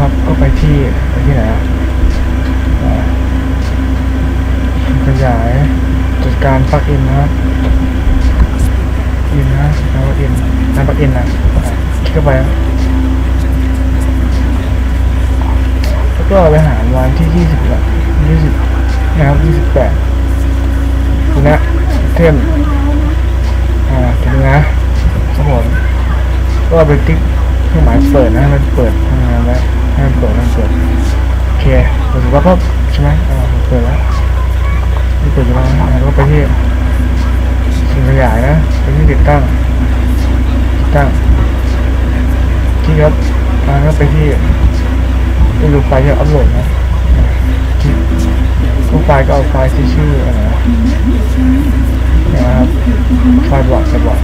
ครับ ก็ไปที่ไปที่ไหนอะอ่าขยายจัดการปลั๊กอินนะอินนะแล้วก็อินนั่นปลั๊กอินนะคลิกเข้าไปแล้วก็ไปหาวันที่ยี่สิบละยี่สิบนะครับยี่สิบแปดคุณนะเทมอ่าถึงนะครับผมก็ไปติ๊กเครื่องหมายเปิดนะมันเปิดทำงานแล้ว ห้มันเปิดห้มันเปิดโอเคเปิดแล้วก็ใช่ไหมอ่าเปิดแล้วนี่เปิดอยู่แล้วแล้วก็ไปที่สิ่งขยายนะไปที่ติดตั้งติดตั้งที่ครับแล้วก็ไปที่ไปดูไฟล์ที่อัพโหลดนะคลิกทุกไฟล์ก็เอาไฟล์ที่ชื่ออะไรนะนะครับไฟล์บอร์ดไฟล์บอร์ด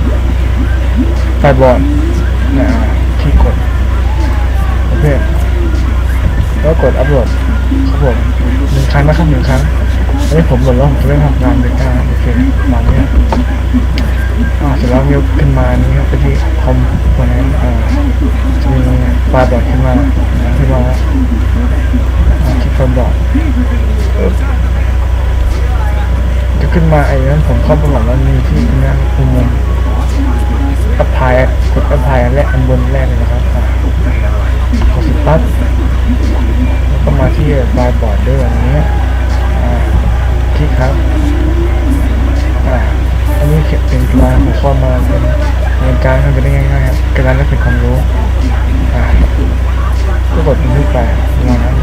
ไฟล์บอร์ดนี่ยอ่าที่กดโอเค กดอัพโหลดครับผมหนึ่งครั้งนะครับหนึ่งครั้งอันนี้ผมโหลดแล้วผมจะได้ทำงานเบต้าโอเคประมาณนี้อ่าเสร็จแล้วยกขึ้นมานี่ครับไปที่คอมวันนั้นอ่าจะมีไฟล์บอร์ดขึ้นมาขึ้นมาแล้วอ่าที่ไฟล์บอร์ดจะขึ้นมาไอ้นั้นผมเข้าไปก่อนแล้วมีที่หน้ แล้วก็มาที่ไฟล์บอร์ดด้วยอันนี้อ่ครับอ่าอันนี้เขียนเป็นกลางหัวข้อมาเป็นเป็นการทำไปได้ง่ายๆครับการนั้นเป็นความรู้อ่าก็กดบันทึกไปประมาณนั้น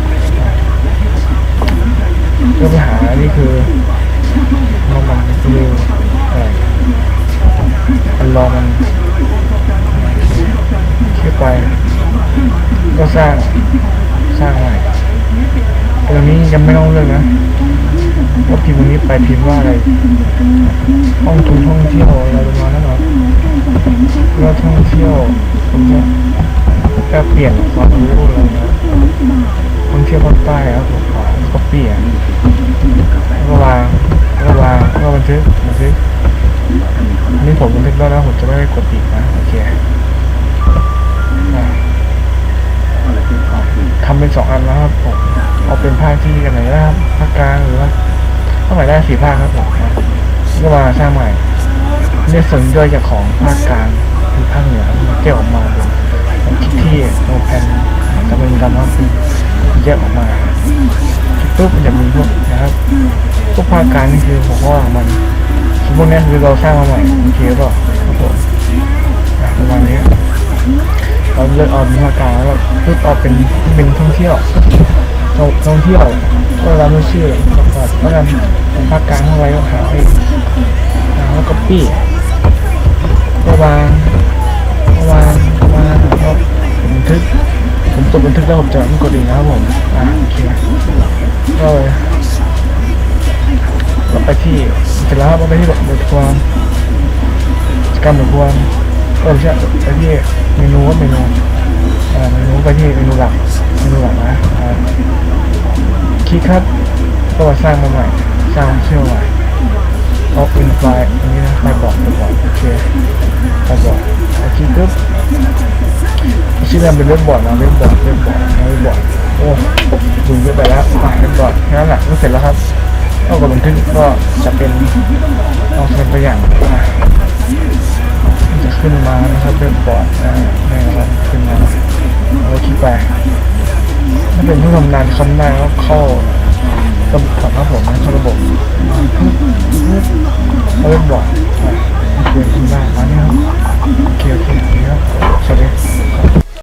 เพื่อไปหานี่คือว่ามันคืออะไรมันรอมันขึ้นไป ก็สร้างสร้างใหม่ ยังไม่ต้องเลือกนะว่าพิมพ์ตรงนี้ไปพิมพ์ว่าอะไรห้องทุนท่องเที่ยวอะไรประมาณนั้นหรอว่าท่องเที่ยวผมจะแค่เปลี่ยนความรู้อะไรนะท่องเที่ยวภาคใต้ครับผมขอก็เปลี่ยนแล้วก็วางแล้วก็วางแล้วก็บันทึกบันทึกอันนี้ผมบันทึกแล้วนะผมจะไม่ได้กดอีกนะโอเคทำเป็นสองอันแล้วครับผม เอาเป็นภาคที่กันไหนก็ได้ครับภาคกลางหรือว่าภาคไหนได้สี่ภาคครับผมอะก็มาสร้างใหม่เนี่ยส่วนย่อยจากของภาคกลางคือภาคเหนือมันแยกออกมาเป็นคิดที่โนแพนจะเป็นดำครับคือแยกออกมาปุ๊บมันจะมีพวกนะครับพวกภาคกลางนี่คือหัวข้อของมันส่วนพวกนี้คือเราสร้างมาใหม่โอเคป่ะครับผมประมาณนี้เราเลือกเอาเป็นภาคกลางแล้วก็เลือกเอาเป็นเป็นท่องเที่ยว ท่องท่องเที่ยวก็เราไม่ชื่อประกอบแล้วกันเป็นภาคกลางเท่าไรก็หาเองแล้วก็ปี้ก็วางก็วางวางก็บันทึก ผมกดบันทึกแล้วผมจะไม่กดอีกนะครับผมอ่าโอเคก็เลยเราไปที่เสร็จแล้วครับเราไปที่บทความกิจกรรมบทความเออใช่ไปที่เมนูว่าเมนูอ่าเมนูไปที่เมนูหลัก เมนูหลักนะอ่าคลิกครับก็มาสร้างมาใหม่ สร้างเชื่อใหม่เอาเป็นไฟล์อันนี้นะไฟบอร์ดไฟบอร์ดโอเคไฟบอร์ดเอาคลิกปุ๊บชื่อนั้นเป็นเว็บบอร์ดนะเว็บบอร์ดเว็บบอร์ดเว็บบอร์ดโอ้ดูเยอะไปแล้วอะเว็บบอร์ดแค่นั้นแหละก็เสร็จแล้วครับก็กดบันทึกก็จะเป็นเอาเป็นตัวอย่างจะขึ้นมานะครับเป็นบอร์ดนะนี่นะครับขึ้นมาเราคลิกไป ถ้าเป็นผู้ทำงานคำได้ก็เข้าระบบก่อนครับผมนะเข้าระบบ